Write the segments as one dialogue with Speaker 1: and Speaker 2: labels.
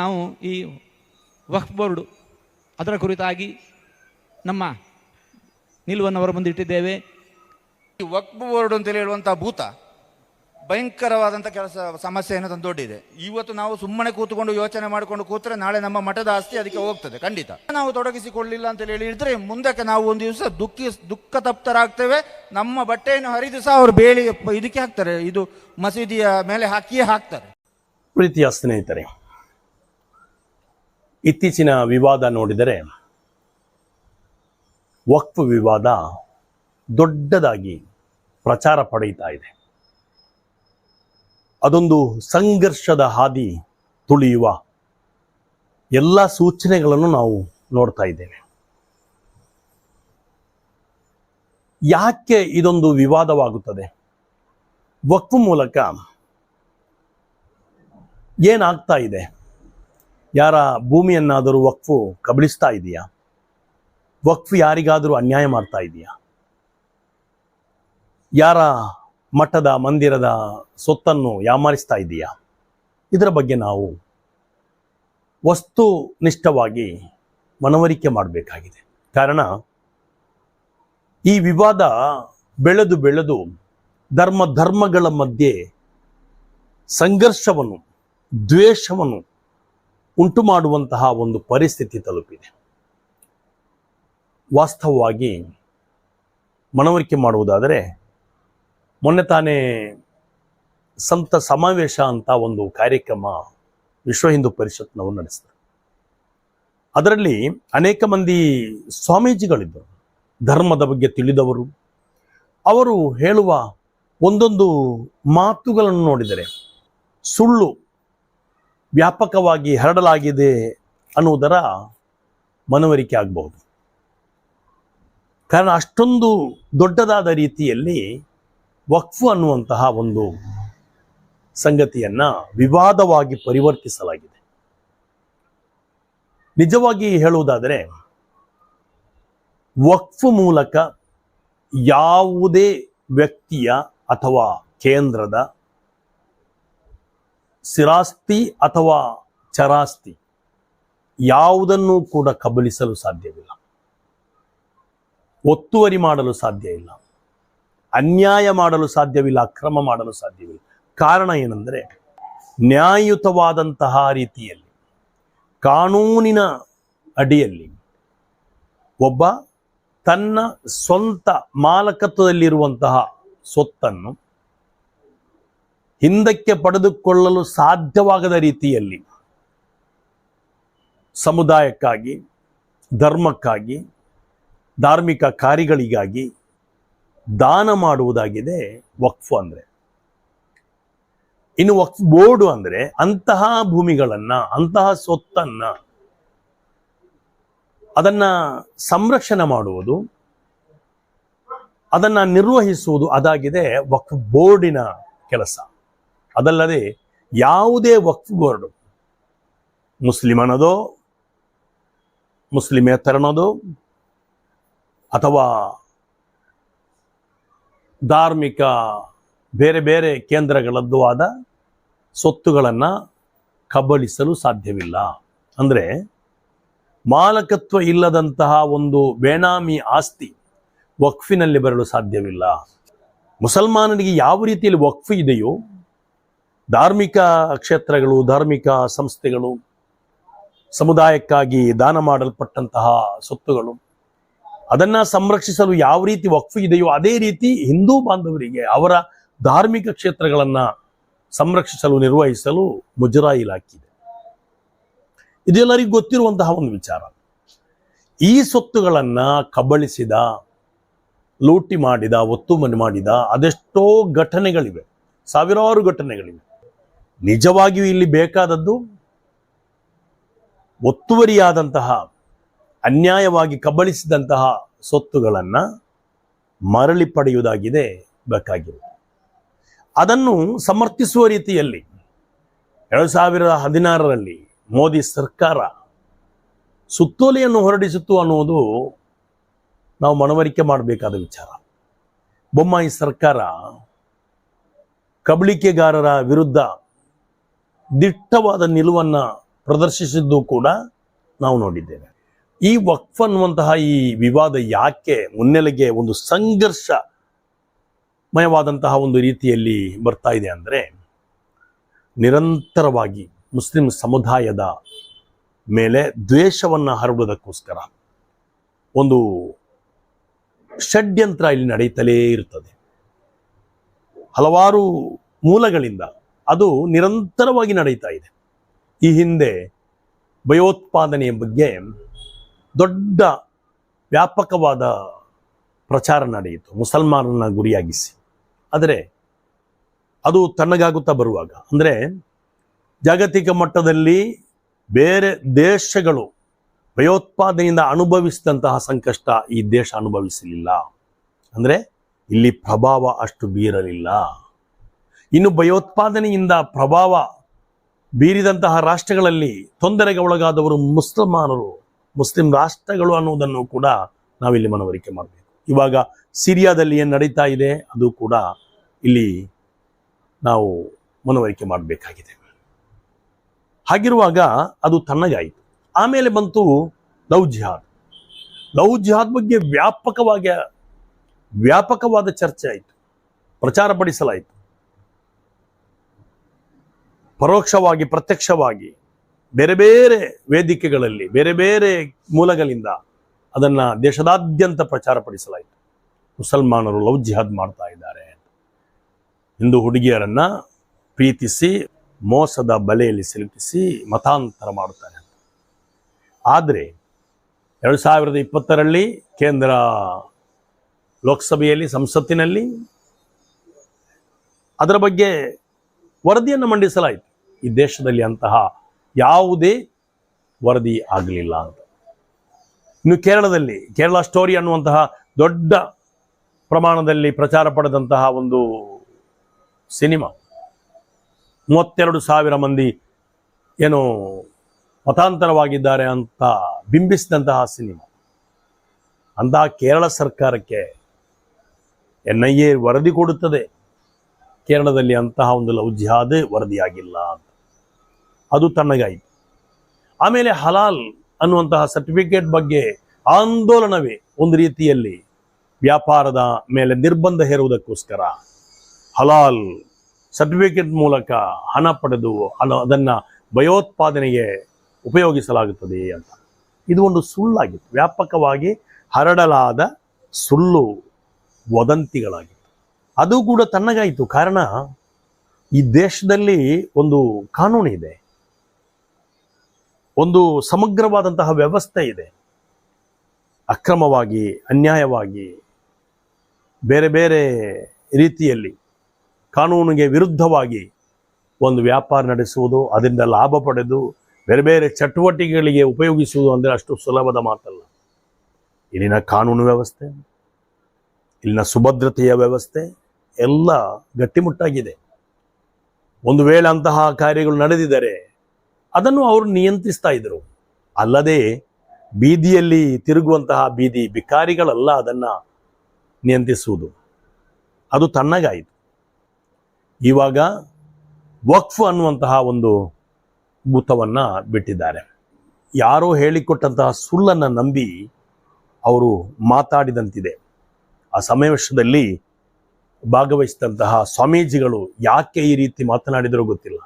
Speaker 1: ನಾವು ಈ ವಕ್ಫ್ ಬೋರ್ಡು ಅದರ ಕುರಿತಾಗಿ ನಮ್ಮ ನಿಲುವನ್ನು ಅವರ ಮುಂದಿಟ್ಟಿದ್ದೇವೆ.
Speaker 2: ಈ ವಕ್ಫ್ ಬೋರ್ಡ್ ಅಂತ ಹೇಳುವಂಥ ಭೂತ ಭಯಂಕರವಾದಂಥ ಕೆಲಸ ಸಮಸ್ಯೆಯನ್ನು ತಂದೊಡ್ಡಿದೆ. ಇವತ್ತು ನಾವು ಸುಮ್ಮನೆ ಕೂತ್ಕೊಂಡು ಯೋಚನೆ ಮಾಡಿಕೊಂಡು ಕೂತ್ರೆ ನಾಳೆ ನಮ್ಮ ಮಠದ ಆಸ್ತಿ ಅದಕ್ಕೆ ಹೋಗ್ತದೆ ಖಂಡಿತ. ನಾವು ತೊಡಗಿಸಿಕೊಳ್ಳಿಲ್ಲ ಅಂತ ಹೇಳಿ ಹೇಳಿದ್ರೆ ಮುಂದಕ್ಕೆ ನಾವು ಒಂದು ದಿವಸ ದುಃಖ ದುಃಖ ತಪ್ತರಾಗ್ತೇವೆ ನಮ್ಮ ಬಟ್ಟೆಯನ್ನು ಹರಿದು ಸಹ ಅವರು ಬೇಲಿ ಇದಕ್ಕೆ ಹಾಕ್ತಾರೆ. ಇದು ಮಸೀದಿಯ ಮೇಲೆ ಹಾಕಿಯೇ ಹಾಕ್ತಾರೆ.
Speaker 3: ಪ್ರೀತಿಯ ಸ್ನೇಹಿತರೆ ಇತ್ತೀಚಿನ ವಿವಾದ ನೋಡಿದರೆ ವಕ್ಫ್ ವಿವಾದ ದೊಡ್ಡದಾಗಿ ಪ್ರಚಾರ ಪಡೆಯುತ್ತಾ ಇದೆ. ಅದೊಂದು ಸಂಘರ್ಷದ ಹಾದಿ ತುಳಿಯುವ ಎಲ್ಲ ಸೂಚನೆಗಳನ್ನು ನಾವು ನೋಡ್ತಾ ಇದ್ದೇವೆ. ಯಾಕೆ ಇದೊಂದು ವಿವಾದವಾಗುತ್ತದೆ? ವಕ್ಫ್ ಮೂಲಕ ಏನಾಗ್ತಾ ಇದೆ? ಯಾರ ಭೂಮಿಯನ್ನಾದರೂ ವಕ್ಫು ಕಬಳಿಸ್ತಾ ಇದೆಯಾ? ವಕ್ಫ್ ಯಾರಿಗಾದರೂ ಅನ್ಯಾಯ ಮಾಡ್ತಾ ಇದೆಯಾ? ಯಾರ ಮಠದ, ಮಂದಿರದ ಸೊತ್ತನ್ನು ಯಾಮಾರಿಸ್ತಾ ಇದೆಯಾ? ಇದರ ಬಗ್ಗೆ ನಾವು ವಸ್ತುನಿಷ್ಠವಾಗಿ ಮನವರಿಕೆ ಮಾಡಬೇಕಾಗಿದೆ. ಕಾರಣ, ಈ ವಿವಾದ ಬೆಳೆದು ಬೆಳೆದು ಧರ್ಮ ಧರ್ಮಗಳ ಮಧ್ಯೆ ಸಂಘರ್ಷವನ್ನು, ದ್ವೇಷವನ್ನು ಉಂಟು ಮಾಡುವಂತಹ ಒಂದು ಪರಿಸ್ಥಿತಿ ತಲುಪಿದೆ. ವಾಸ್ತವವಾಗಿ ಮನವರಿಕೆ ಮಾಡುವುದಾದರೆ, ಮೊನ್ನೆ ತಾನೇ ಸಂತ ಸಮಾವೇಶ ಅಂತ ಒಂದು ಕಾರ್ಯಕ್ರಮ ವಿಶ್ವ ಹಿಂದೂ ಪರಿಷತ್ನವರು ನಡೆಸಿದರು. ಅದರಲ್ಲಿ ಅನೇಕ ಮಂದಿ ಸ್ವಾಮೀಜಿಗಳಿದ್ದರು. ಧರ್ಮದ ಬಗ್ಗೆ ತಿಳಿದವರು. ಅವರು ಹೇಳುವ ಒಂದೊಂದು ಮಾತುಗಳನ್ನು ನೋಡಿದರೆ, ಸುಳ್ಳು ವ್ಯಾಪಕವಾಗಿ ಹರಡಲಾಗಿದೆ ಅನ್ನುವುದರ ಮನವರಿಕೆ ಆಗಬಹುದು. ಕಾರಣ ಅಷ್ಟೊಂದು ದೊಡ್ಡದಾದ ರೀತಿಯಲ್ಲಿ ವಕ್ಫ್ ಅನ್ನುವಂತಹ ಒಂದು ಸಂಗತಿಯನ್ನ ವಿವಾದವಾಗಿ ಪರಿವರ್ತಿಸಲಾಗಿದೆ. ನಿಜವಾಗಿ ಹೇಳುವುದಾದರೆ, ವಕ್ಫ್ ಮೂಲಕ ಯಾವುದೇ ವ್ಯಕ್ತಿಯ ಅಥವಾ ಕೇಂದ್ರದ ಸ್ಥಿರಾಸ್ತಿ ಅಥವಾ ಚರಾಸ್ತಿ ಯಾವುದನ್ನು ಕೂಡ ಕಬಲಿಸಲು ಸಾಧ್ಯವಿಲ್ಲ. ಒತ್ತುವರಿ ಮಾಡಲು ಸಾಧ್ಯ ಇಲ್ಲ. ಅನ್ಯಾಯ ಮಾಡಲು ಸಾಧ್ಯವಿಲ್ಲ, ಅಕ್ರಮ ಮಾಡಲು ಸಾಧ್ಯವಿಲ್ಲ. ಕಾರಣ ಏನೆಂದರೆ ನ್ಯಾಯಯುತವಾದಂತಹ ರೀತಿಯಲ್ಲಿ, ಕಾನೂನಿನ ಅಡಿಯಲ್ಲಿ ಒಬ್ಬ ತನ್ನ ಸ್ವಂತ ಮಾಲಕತ್ವದಲ್ಲಿರುವಂತಹ ಸೊತ್ತನ್ನು ಹಿಂದಕ್ಕೆ ಪಡೆದುಕೊಳ್ಳಲು ಸಾಧ್ಯವಾಗದ ರೀತಿಯಲ್ಲಿ ಸಮುದಾಯಕ್ಕಾಗಿ, ಧರ್ಮಕ್ಕಾಗಿ, ಧಾರ್ಮಿಕ ಕಾರ್ಯಗಳಿಗಾಗಿ ದಾನ ಮಾಡುವುದಾಗಿದೆ ವಕ್ಫ್ ಅಂದರೆ. ಇನ್ನು ವಕ್ಫ್ ಬೋರ್ಡ್ ಅಂದರೆ ಅಂತಹ ಭೂಮಿಗಳನ್ನು, ಅಂತಹ ಸ್ವತ್ತನ್ನು ಅದನ್ನ ಸಂರಕ್ಷಣೆ ಮಾಡುವುದು, ಅದನ್ನು ನಿರ್ವಹಿಸುವುದು ಅದಾಗಿದೆ ವಕ್ಫ್ ಬೋರ್ಡಿನ ಕೆಲಸ. ಅದಲ್ಲದೆ ಯಾವುದೇ ವಕ್ಫ್ ಬೋರ್ಡ್ ಮುಸ್ಲಿಮನದೋ ಮುಸ್ಲಿಮೇತರನದೋ ಅಥವಾ ಧಾರ್ಮಿಕ ಬೇರೆ ಬೇರೆ ಕೇಂದ್ರಗಳದ್ದು ಆದ ಸೊತ್ತುಗಳನ್ನು ಕಬಳಿಸಲು ಸಾಧ್ಯವಿಲ್ಲ. ಅಂದರೆ ಮಾಲಕತ್ವ ಇಲ್ಲದಂತಹ ಒಂದು ಬೇನಾಮಿ ಆಸ್ತಿ ವಕ್ಫಿನಲ್ಲಿ ಬರಲು ಸಾಧ್ಯವಿಲ್ಲ. ಮುಸಲ್ಮಾನನಿಗೆ ಯಾವ ರೀತಿಯಲ್ಲಿ ವಕ್ಫ್ ಇದೆಯೋ ಧಾರ್ಮಿಕ ಕ್ಷೇತ್ರಗಳು, ಧಾರ್ಮಿಕ ಸಂಸ್ಥೆಗಳು, ಸಮುದಾಯಕ್ಕಾಗಿ ದಾನ ಮಾಡಲ್ಪಟ್ಟಂತಹ ಸೊತ್ತುಗಳು, ಅದನ್ನ ಸಂರಕ್ಷಿಸಲು ಯಾವ ರೀತಿ ವಕ್ಫ್ ಇದೆಯೋ ಅದೇ ರೀತಿ ಹಿಂದೂ ಬಾಂಧವರಿಗೆ ಅವರ ಧಾರ್ಮಿಕ ಕ್ಷೇತ್ರಗಳನ್ನ ಸಂರಕ್ಷಿಸಲು, ನಿರ್ವಹಿಸಲು ಮುಜರಾಯಿ ಇಲಾಖೆ ಇದೆ. ಇದೆಲ್ಲರಿಗೂ ಗೊತ್ತಿರುವಂತಹ ಒಂದು ವಿಚಾರ. ಈ ಸೊತ್ತುಗಳನ್ನ ಕಬಳಿಸಿದ, ಲೂಟಿ ಮಾಡಿದ ಒತ್ತುಮನೆ ಮಾಡಿದ ಅದೆಷ್ಟೋ ಘಟನೆಗಳಿವೆ. ಸಾವಿರಾರು ಘಟನೆಗಳಿವೆ. ನಿಜವಾಗಿಯೂ ಇಲ್ಲಿ ಬೇಕಾದದ್ದು ಒತ್ತುವರಿಯಾದಂತಹ, ಅನ್ಯಾಯವಾಗಿ ಕಬಳಿಸಿದಂತಹ ಸೊತ್ತುಗಳನ್ನು ಮರಳಿ ಪಡೆಯುವುದಾಗಿದೆ ಬೇಕಾಗಿರುವುದು ಅದನ್ನು ಸಮರ್ಥಿಸುವ ರೀತಿಯಲ್ಲಿ ಎರಡು ಸಾವಿರದ ಹದಿನಾರರಲ್ಲಿ ಮೋದಿ ಸರ್ಕಾರ ಸುತ್ತೋಲೆಯನ್ನು ಹೊರಡಿಸಿತು ಅನ್ನುವುದು ನಾವು ಮನವರಿಕೆ ಮಾಡಬೇಕಾದ ವಿಚಾರ. ಬೊಮ್ಮಾಯಿ ಸರ್ಕಾರ ಕಬಳಿಕೆಗಾರರ ವಿರುದ್ಧ ದಿಟ್ಟವಾದ ನಿಲುವನ್ನು ಪ್ರದರ್ಶಿಸಿದ್ದು ಕೂಡ ನಾವು ನೋಡಿದ್ದೇವೆ. ಈ ವಕ್ಫ್ ಅನ್ನುವಂತಹ ಈ ವಿವಾದ ಯಾಕೆ ಮುನ್ನೆಲೆಗೆ ಒಂದು ಸಂಘರ್ಷ ಮಯವಾದಂತಹ ಒಂದು ರೀತಿಯಲ್ಲಿ ಬರ್ತಾ ಇದೆ ಅಂದರೆ, ನಿರಂತರವಾಗಿ ಮುಸ್ಲಿಂ ಸಮುದಾಯದ ಮೇಲೆ ದ್ವೇಷವನ್ನು ಹರಡುವುದಕ್ಕೋಸ್ಕರ ಒಂದು ಷಡ್ಯಂತ್ರ ಇಲ್ಲಿ ನಡೆಯುತ್ತಲೇ ಇರುತ್ತದೆ ಹಲವಾರು ಮೂಲಗಳಿಂದ ಅದು ನಿರಂತರವಾಗಿ ನಡೀತಾ ಇದೆ. ಈ ಹಿಂದೆ ಭಯೋತ್ಪಾದನೆಯ ಬಗ್ಗೆ ದೊಡ್ಡ ವ್ಯಾಪಕವಾದ ಪ್ರಚಾರ ನಡೆಯಿತು. ಮುಸಲ್ಮಾನರನ್ನ ಗುರಿಯಾಗಿಸಿ. ಆದರೆ ಅದು ತಣ್ಣಗಾಗುತ್ತಾ ಬರುವಾಗ, ಅಂದರೆ ಜಾಗತಿಕ ಮಟ್ಟದಲ್ಲಿ ಬೇರೆ ದೇಶಗಳು ಭಯೋತ್ಪಾದನೆಯಿಂದ ಅನುಭವಿಸಿದಂತಹ ಸಂಕಷ್ಟ ಈ ದೇಶ ಅನುಭವಿಸಲಿಲ್ಲ. ಅಂದರೆ ಇಲ್ಲಿ ಪ್ರಭಾವ ಅಷ್ಟು ಬೀರಲಿಲ್ಲ. ಇನ್ನು ಭಯೋತ್ಪಾದನೆಯಿಂದ ಪ್ರಭಾವ ಬೀರಿದಂತಹ ರಾಷ್ಟ್ರಗಳಲ್ಲಿ ತೊಂದರೆಗೆ ಒಳಗಾದವರು ಮುಸಲ್ಮಾನರು, ಮುಸ್ಲಿಂ ರಾಷ್ಟ್ರಗಳು ಅನ್ನುವುದನ್ನು ಕೂಡ ನಾವಿಲ್ಲಿ ಮನವರಿಕೆ ಮಾಡಬೇಕು. ಇವಾಗ ಸಿರಿಯಾದಲ್ಲಿ ಏನು ನಡೀತಾ ಇದೆ, ಅದು ಕೂಡ ಇಲ್ಲಿ ನಾವು ಮನವರಿಕೆ ಮಾಡಬೇಕಾಗಿದೆ. ಹಾಗಿರುವಾಗ ಅದು ತಣ್ಣಗಾಯಿತು. ಆಮೇಲೆ ಬಂತು ಲವ್ ಜಿಹಾದ್. ಲವ್ ಜಿಹಾದ್ ಬಗ್ಗೆ ವ್ಯಾಪಕವಾಗಿ ವ್ಯಾಪಕವಾದ ಚರ್ಚೆ ಆಯಿತು. ಪ್ರಚಾರಪಡಿಸಲಾಯಿತು ಪರೋಕ್ಷವಾಗಿ, ಪ್ರತ್ಯಕ್ಷವಾಗಿ ಬೇರೆ ಬೇರೆ ವೇದಿಕೆಗಳಲ್ಲಿ, ಬೇರೆ ಬೇರೆ ಮೂಲಗಳಿಂದ ಅದನ್ನ ದೇಶದಾದ್ಯಂತ ಪ್ರಚಾರಪಡಿಸಲಾಯಿತು. ಮುಸಲ್ಮಾನರು ಲವ್ ಜಿಹಾದ್ ಮಾಡ್ತಾ ಇದ್ದಾರೆ ಹಿಂದೂ ಹುಡುಗಿಯರನ್ನ ಪ್ರೀತಿಸಿ, ಮೋಸದ ಬಲೆಯಲ್ಲಿ ಸಿಲುಕಿಸಿ ಮತಾಂತರ ಮಾಡುತ್ತಾರೆ ಆದರೆ ಎರಡು ಸಾವಿರದ ಇಪ್ಪತ್ತರಲ್ಲಿ ಕೇಂದ್ರ ಲೋಕಸಭೆಯಲ್ಲಿ, ಸಂಸತ್ತಿನಲ್ಲಿ ಅದರ ಬಗ್ಗೆ ವರದಿಯನ್ನು ಮಂಡಿಸಲಾಯಿತು. ಈ ದೇಶದಲ್ಲಿ ಅಂತಹ ಯಾವುದೇ ವರದಿ ಆಗಲಿಲ್ಲ ಅಂತ. ಇನ್ನು ಕೇರಳದಲ್ಲಿ, ಕೇರಳ ಸ್ಟೋರಿ ಅನ್ನುವಂತಹ ದೊಡ್ಡ ಪ್ರಮಾಣದಲ್ಲಿ ಪ್ರಚಾರ ಪಡೆದಂತಹ ಒಂದು ಸಿನಿಮಾ, ಮೂವತ್ತೆರಡು ಸಾವಿರ ಮಂದಿ ಏನು ಮತಾಂತರವಾಗಿದ್ದಾರೆ ಅಂತ ಬಿಂಬಿಸಿದಂತಹ ಸಿನಿಮಾ. ಅಂತಹ ಕೇರಳ ಸರ್ಕಾರಕ್ಕೆ ಎನ್ ಐ ಎ ವರದಿ ಕೊಡುತ್ತದೆ. ಕೇರಳದಲ್ಲಿ ಅಂತಹ ಒಂದು ಲವ್ ಜಿಹಾದ್ ವರದಿಯಾಗಿಲ್ಲ ಅಂತ. ಅದು ತಣ್ಣಗಾಯಿತು. ಆಮೇಲೆ ಹಲಾಲ್ ಅನ್ನುವಂತಹ ಸರ್ಟಿಫಿಕೇಟ್ ಬಗ್ಗೆ ಆಂದೋಲನವೇ ಒಂದು ರೀತಿಯಲ್ಲಿ ವ್ಯಾಪಾರದ ಮೇಲೆ ನಿರ್ಬಂಧ ಹೇರುವುದಕ್ಕೋಸ್ಕರ ಹಲಾಲ್ ಸರ್ಟಿಫಿಕೇಟ್ ಮೂಲಕ ಹಣ ಪಡೆದು ಅದನ್ನು ಭಯೋತ್ಪಾದನೆಗೆ ಉಪಯೋಗಿಸಲಾಗುತ್ತದೆ ಅಂತ. ಇದು ಒಂದು ಸುಳ್ಳಾಗಿತ್ತು. ವ್ಯಾಪಕವಾಗಿ ಹರಡಲಾದ ಸುಳ್ಳು ವದಂತಿಗಳಾಗಿತ್ತು. ಅದು ಕೂಡ ತಣ್ಣಗಾಯಿತು. ಕಾರಣ ಈ ದೇಶದಲ್ಲಿ ಒಂದು ಕಾನೂನು ಇದೆ ಒಂದು ಸಮಗ್ರವಾದಂತಹ ವ್ಯವಸ್ಥೆ ಇದೆ. ಅಕ್ರಮವಾಗಿ, ಅನ್ಯಾಯವಾಗಿ, ಬೇರೆ ಬೇರೆ ರೀತಿಯಲ್ಲಿ ಕಾನೂನಿಗೆ ವಿರುದ್ಧವಾಗಿ ಒಂದು ವ್ಯಾಪಾರ ನಡೆಸುವುದು, ಅದರಿಂದ ಲಾಭ ಪಡೆದು ಬೇರೆ ಬೇರೆ ಚಟುವಟಿಕೆಗಳಿಗೆ ಉಪಯೋಗಿಸುವುದು ಅಂದರೆ ಅಷ್ಟು ಸುಲಭದ ಮಾತಲ್ಲ. ಇಲ್ಲಿನ ಕಾನೂನು ವ್ಯವಸ್ಥೆ, ಇಲ್ಲಿನ ಸುಭದ್ರತೆಯ ವ್ಯವಸ್ಥೆ ಎಲ್ಲ ಗಟ್ಟಿಮುಟ್ಟಾಗಿದೆ. ಒಂದು ವೇಳೆ ಅಂತಹ ಕಾರ್ಯಗಳು ನಡೆದಿದ್ದರೆ ಅದನ್ನು ಅವರು ನಿಯಂತ್ರಿಸ್ತಾ ಇದ್ದರು ಅಲ್ಲದೆ ಬೀದಿಯಲ್ಲಿ ತಿರುಗುವಂತಹ ಬೀದಿ ಬಿಕಾರಿಗಳಲ್ಲ ಅದನ್ನ ನಿಯಂತ್ರಿಸುವುದು. ಅದು ತಣ್ಣಗಾಯಿತು. ಇವಾಗ ವಕ್ಫ್ ಅನ್ನುವಂತಹ ಒಂದು ಭೂತವನ್ನ ಬಿಟ್ಟಿದ್ದಾರೆ. ಯಾರೋ ಹೇಳಿಕೊಟ್ಟಂತಹ ಸುಳ್ಳನ್ನು ನಂಬಿ ಅವರು ಮಾತಾಡಿದಂತಿದೆ. ಆ ಸಮಾವೇಶದಲ್ಲಿ ಭಾಗವಹಿಸಿದಂತಹ ಸ್ವಾಮೀಜಿಗಳು ಯಾಕೆ ಈ ರೀತಿ ಮಾತನಾಡಿದರೂ ಗೊತ್ತಿಲ್ಲ.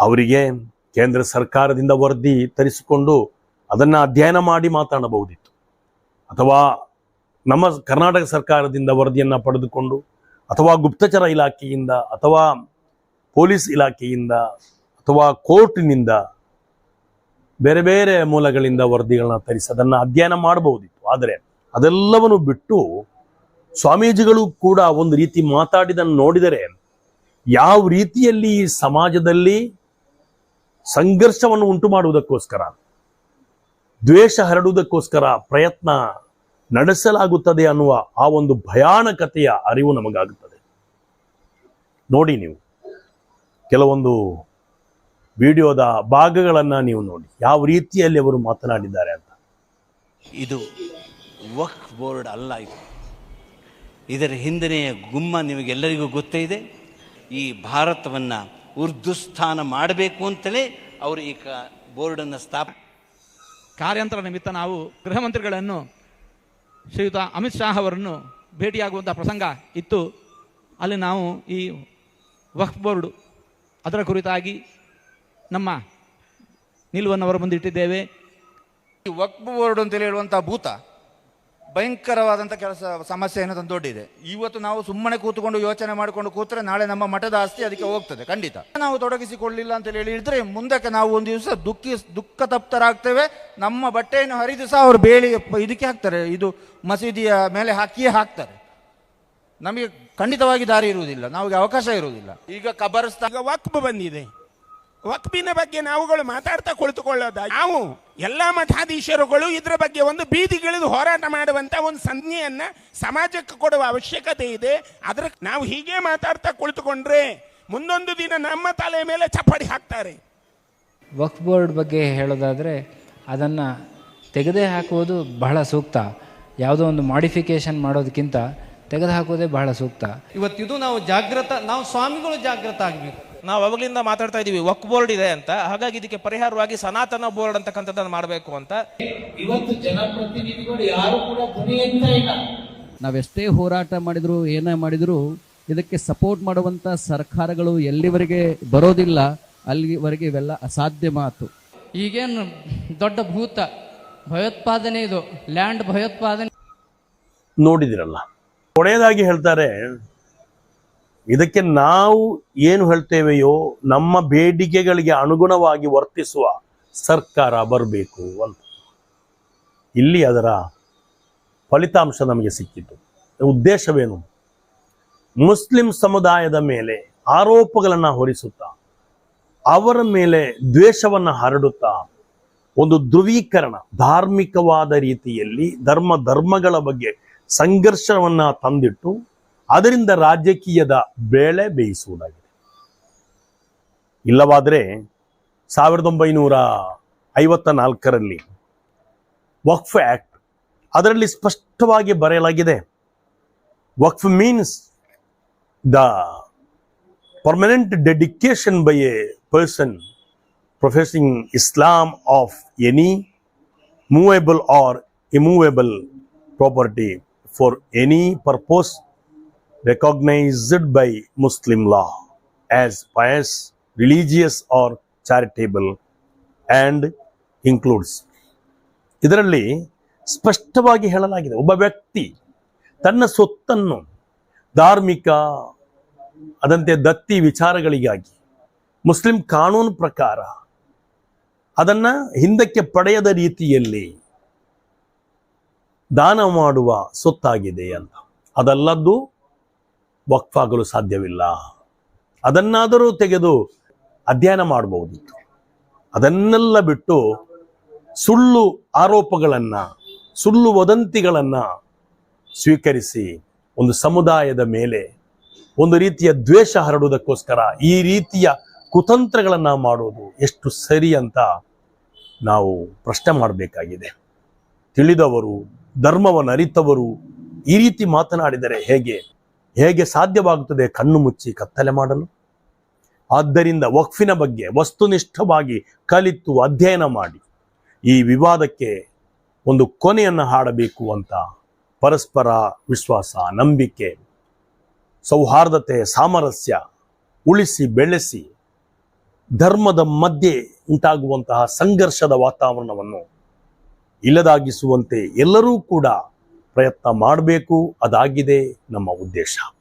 Speaker 3: ಅವರಿಗೆ ಕೇಂದ್ರ ಸರ್ಕಾರದಿಂದ ವರದಿ ತರಿಸಿಕೊಂಡು ಅದನ್ನು ಅಧ್ಯಯನ ಮಾಡಿ ಮಾತಾಡಬಹುದಿತ್ತು. ಅಥವಾ ನಮ್ಮ ಕರ್ನಾಟಕ ಸರ್ಕಾರದಿಂದ ವರದಿಯನ್ನು ಪಡೆದುಕೊಂಡು, ಅಥವಾ ಗುಪ್ತಚರ ಇಲಾಖೆಯಿಂದ, ಅಥವಾ ಪೊಲೀಸ್ ಇಲಾಖೆಯಿಂದ, ಅಥವಾ ಕೋರ್ಟಿನಿಂದ ಬೇರೆ ಬೇರೆ ಮೂಲಗಳಿಂದ ವರದಿಗಳನ್ನ ತರಿಸಿ ಅದನ್ನು ಅಧ್ಯಯನ ಮಾಡಬಹುದಿತ್ತು. ಆದರೆ ಅದೆಲ್ಲವನ್ನು ಬಿಟ್ಟು ಸ್ವಾಮೀಜಿಗಳು ಕೂಡ ಒಂದು ರೀತಿ ಮಾತಾಡಿದನ್ನು ನೋಡಿದರೆ ಯಾವ ರೀತಿಯಲ್ಲಿ ಸಮಾಜದಲ್ಲಿ ಸಂಘರ್ಷವನ್ನು ಉಂಟು ಮಾಡುವುದಕ್ಕೋಸ್ಕರ ದ್ವೇಷ ಹರಡುವುದಕ್ಕೋಸ್ಕರ ಪ್ರಯತ್ನ ನಡೆಸಲಾಗುತ್ತದೆ ಅನ್ನುವ ಆ ಒಂದು ಭಯಾನಕತೆಯ ಅರಿವು ನಮಗಾಗುತ್ತದೆ. ನೋಡಿ ನೀವು, ಕೆಲವೊಂದು ವಿಡಿಯೋದ ಭಾಗಗಳನ್ನು ನೀವು ನೋಡಿ, ಯಾವ ರೀತಿಯಲ್ಲಿ ಅವರು ಮಾತನಾಡಿದ್ದಾರೆ ಅಂತ.
Speaker 4: ಇದು ವಕ್ ಬೋರ್ಡ್ ಅಲ್ಲ ಇದು. ಇದರ ಹಿಂದನೆಯ ಗುಮ್ಮ ನಿಮಗೆಲ್ಲರಿಗೂ ಗೊತ್ತೇ ಇದೆ. ಈ ಭಾರತವನ್ನು ಉರ್ದುಸ್ಥಾನ ಮಾಡಬೇಕು ಅಂತಲೇ ಅವರು ಈ ಕ ಬೋರ್ಡನ್ನು ಸ್ಥಾಪ
Speaker 1: ಕಾರ್ಯಾಂತರ ನಿಮಿತ್ತ ನಾವು ಗೃಹ ಮಂತ್ರಿಗಳನ್ನು ಶ್ರೀಯುತ ಅಮಿತ್ ಶಾ ಅವರನ್ನು ಭೇಟಿಯಾಗುವಂಥ ಪ್ರಸಂಗ ಇತ್ತು. ಅಲ್ಲಿ ನಾವು ಈ ವಕ್ಫ್ ಬೋರ್ಡು ಅದರ ಕುರಿತಾಗಿ ನಮ್ಮ ನಿಲುವನ್ನು ಅವರ ಮುಂದೆ ಇಟ್ಟಿದ್ದೇವೆ.
Speaker 2: ಈ ವಕ್ಫ್ ಬೋರ್ಡ್ ಅಂತೇಳಿ ಹೇಳುವಂಥ ಭೂತ ಭಯಂಕರವಾದಂಥ ಕೆಲಸ ಸಮಸ್ಯೆ ಸಮಸ್ಯೆಯನ್ನು ತಂದೊಡ್ಡಿದೆ. ಇವತ್ತು ನಾವು ಸುಮ್ಮನೆ ಕೂತ್ಕೊಂಡು ಯೋಚನೆ ಮಾಡಿಕೊಂಡು ಕೂತ್ರೆ ನಾಳೆ ನಮ್ಮ ಮಠದ ಆಸ್ತಿ ಅದಕ್ಕೆ ಹೋಗ್ತದೆ, ಖಂಡಿತ. ನಾವು ತೊಡಗಿಸಿಕೊಳ್ಳಿಲ್ಲ ಅಂತ ಹೇಳಿ ಹೇಳಿದ್ರೆ ಮುಂದಕ್ಕೆ ನಾವು ಒಂದು ದಿವಸ ದುಃಖಿ ದುಃಖ ತಪ್ತರಾಗ್ತೇವೆ ನಮ್ಮ ಬಟ್ಟೆಯನ್ನು ಹರಿದು ಸಹ ಅವರು ಬೇಲಿ, ಇದಕ್ಕೆ ಹಾಕ್ತಾರೆ. ಇದು ಮಸೀದಿಯ ಮೇಲೆ ಹಾಕಿಯೇ ಹಾಕ್ತಾರೆ. ನಮಗೆ ಖಂಡಿತವಾಗಿ ದಾರಿ ಇರುವುದಿಲ್ಲ. ನಮಗೆ ಅವಕಾಶ ಇರುವುದಿಲ್ಲ. ಈಗ ಕಬರಸ್ತಾನ
Speaker 5: ವಕ್ಫ್ ಬಂದಿದೆ. ವಕ್ಫಿನ ಬಗ್ಗೆ ನಾವುಗಳು ಮಾತಾಡ್ತಾ ಕುಳಿತುಕೊಳ್ಳೋದ ನಾವು ಎಲ್ಲ ಮಠಾಧೀಶರುಗಳು ಇದರ ಬಗ್ಗೆ ಒಂದು ಬೀದಿಗಿಳಿದು ಹೋರಾಟ ಮಾಡುವಂತ ಒಂದು ಸಂಜ್ಞೆಯನ್ನ ಸಮಾಜಕ್ಕೆ ಕೊಡುವ ಅವಶ್ಯಕತೆ ಇದೆ. ಅದ್ರ ನಾವು ಹೀಗೆ ಮಾತಾಡ್ತಾ ಕುಳಿತುಕೊಂಡ್ರೆ ಮುಂದೊಂದು ದಿನ ನಮ್ಮ ತಲೆ ಮೇಲೆ ಚಪ್ಪಡಿ ಹಾಕ್ತಾರೆ.
Speaker 6: ವಕ್ಫ್ ಬೋರ್ಡ್ ಬಗ್ಗೆ ಹೇಳೋದಾದರೆ ಅದನ್ನು ತೆಗೆದೇ ಹಾಕುವುದು ಬಹಳ ಸೂಕ್ತ. ಯಾವುದೋ ಒಂದು ಮಾಡಿಫಿಕೇಶನ್ ಮಾಡೋದಕ್ಕಿಂತ ತೆಗೆದು ಹಾಕೋದೇ ಬಹಳ ಸೂಕ್ತ.
Speaker 7: ಇವತ್ತಿದು ನಾವು ಜಾಗೃತ ನಾವು ಸ್ವಾಮಿಗಳು ಜಾಗೃತ ಆಗಬೇಕು. ನಾವು ಅವಾಗಲಿಂದ ಮಾತಾಡ್ತಾ ಇದೀವಿ ವಕ್ ಬೋರ್ಡ್ ಇದೆ ಅಂತ. ಹಾಗಾಗಿ ಇದಕ್ಕೆ ಪರಿಹಾರವಾಗಿ ಸನಾತನ ಬೋರ್ಡ್ ಅಂತಕ್ಕಂಥದ್ದನ್ನು ಮಾಡಬೇಕು ಅಂತ.
Speaker 8: ಇವತ್ತು ಜನಪ್ರತಿನಿಧಿಗಳು ಯಾರು ಕೂಡ ನಾವೆಷ್ಟೇ ಹೋರಾಟ ಮಾಡಿದ್ರು ಏನೇ ಮಾಡಿದ್ರು ಇದಕ್ಕೆ ಸಪೋರ್ಟ್ ಮಾಡುವಂತ ಸರ್ಕಾರಗಳು ಎಲ್ಲಿವರೆಗೆ ಬರೋದಿಲ್ಲ ಅಲ್ಲಿವರೆಗೆ ಇವೆಲ್ಲ ಅಸಾಧ್ಯ ಮಾತು.
Speaker 9: ಈಗೇನು ದೊಡ್ಡ ಭೂತ ಭಯೋತ್ಪಾದನೆ ಇದು ಲ್ಯಾಂಡ್ ಭಯೋತ್ಪಾದನೆ.
Speaker 3: ನೋಡಿದಿರಲ್ಲ. ಕೊನೆಯದಾಗಿ ಹೇಳ್ತಾರೆ ಇದಕ್ಕೆ ನಾವು ಏನು ಹೇಳ್ತೇವೆಯೋ ನಮ್ಮ ಬೇಡಿಕೆಗಳಿಗೆ ಅನುಗುಣವಾಗಿ ವರ್ತಿಸುವ ಸರ್ಕಾರ ಬರಬೇಕು ಅಂತ. ಇಲ್ಲಿ ಅದರ ಫಲಿತಾಂಶ ನಮಗೆ ಸಿಕ್ಕಿತು ಉದ್ದೇಶವೇನು? ಮುಸ್ಲಿಂ ಸಮುದಾಯದ ಮೇಲೆ ಆರೋಪಗಳನ್ನು ಹೊರಿಸುತ್ತಾ, ಅವರ ಮೇಲೆ ದ್ವೇಷವನ್ನು ಹರಡುತ್ತಾ, ಒಂದು ಧ್ರುವೀಕರಣ, ಧಾರ್ಮಿಕವಾದ ರೀತಿಯಲ್ಲಿ ಧರ್ಮ ಧರ್ಮಗಳ ಬಗ್ಗೆ ಸಂಘರ್ಷವನ್ನು ತಂದಿಟ್ಟು ಅದರಿಂದ ರಾಜಕೀಯದ ಬೇಳೆ ಬೇಯಿಸುವುದಾಗಿದೆ. ಇಲ್ಲವಾದರೆ ಸಾವಿರದ ಒಂಬೈನೂರ ಐವತ್ತ ನಾಲ್ಕರಲ್ಲಿ ವಕ್ಫ್ ಆಕ್ಟ್ ಅದರಲ್ಲಿ ಸ್ಪಷ್ಟವಾಗಿ ಬರೆಯಲಾಗಿದೆ. Waqf means the permanent dedication by a person professing Islam of any movable or immovable property for any purpose recognized by Muslim law as pious, religious or charitable and includes. ಇದರಲ್ಲಿ ಸ್ಪಷ್ಟವಾಗಿ ಹೇಳಲಾಗಿದೆ ಒಬ್ಬ ವ್ಯಕ್ತಿ ತನ್ನ ಸೊತ್ತನ್ನು ಧಾರ್ಮಿಕ ಅದಂತೆ ದತ್ತಿ ವಿಚಾರಗಳಿಗಾಗಿ ಮುಸ್ಲಿಂ ಕಾನೂನು ಪ್ರಕಾರ ಅದನ್ನು ಹಿಂದಕ್ಕೆ ಪಡೆಯದ ರೀತಿಯಲ್ಲಿ ದಾನ ಮಾಡುವ ಸೊತ್ತಾಗಿದೆ ಅಂತ. ಅದಲ್ಲದ್ದು ವಕ್ಫಾಗಲು ಸಾಧ್ಯವಿಲ್ಲ. ಅದನ್ನಾದರೂ ತೆಗೆದು ಅಧ್ಯಯನ ಮಾಡಬಹುದಿತ್ತು. ಅದನ್ನೆಲ್ಲ ಬಿಟ್ಟು ಸುಳ್ಳು ಆರೋಪಗಳನ್ನು, ಸುಳ್ಳು ವದಂತಿಗಳನ್ನು ಸ್ವೀಕರಿಸಿ ಒಂದು ಸಮುದಾಯದ ಮೇಲೆ ಒಂದು ರೀತಿಯ ದ್ವೇಷ ಹರಡುವುದಕ್ಕೋಸ್ಕರ ಈ ರೀತಿಯ ಕುತಂತ್ರಗಳನ್ನು ಮಾಡೋದು ಎಷ್ಟು ಸರಿ ಅಂತ ನಾವು ಪ್ರಶ್ನೆ ಮಾಡಬೇಕಾಗಿದೆ. ತಿಳಿದವರು, ಧರ್ಮವನ್ನು ಅರಿತವರು ಈ ರೀತಿ ಮಾತನಾಡಿದರೆ ಹೇಗೆ? ಹೇಗೆ ಸಾಧ್ಯವಾಗುತ್ತದೆ ಕಣ್ಣು ಮುಚ್ಚಿ ಕತ್ತಲೆ ಮಾಡಲು? ಆದ್ದರಿಂದ ವಕ್ಫಿನ ಬಗ್ಗೆ ವಸ್ತುನಿಷ್ಠವಾಗಿ ಕಲಿತು ಅಧ್ಯಯನ ಮಾಡಿ. ಈ ವಿವಾದಕ್ಕೆ ಒಂದು ಕೊನೆಯನ್ನು ಹಾಡಬೇಕು ಅಂತ ಪರಸ್ಪರ ವಿಶ್ವಾಸ, ನಂಬಿಕೆ, ಸೌಹಾರ್ದತೆ, ಸಾಮರಸ್ಯ ಉಳಿಸಿ ಬೆಳೆಸಿ ಧರ್ಮದ ಮಧ್ಯೆ ಉಂಟಾಗುವಂತಹ ಸಂಘರ್ಷದ ವಾತಾವರಣವನ್ನು ಇಲ್ಲದಾಗಿಸುವಂತೆ ಎಲ್ಲರೂ ಕೂಡ ಪ್ರಯತ್ನ ಮಾಡಬೇಕು ಅದಾಗಿದೆ ನಮ್ಮ ಉದ್ದೇಶ.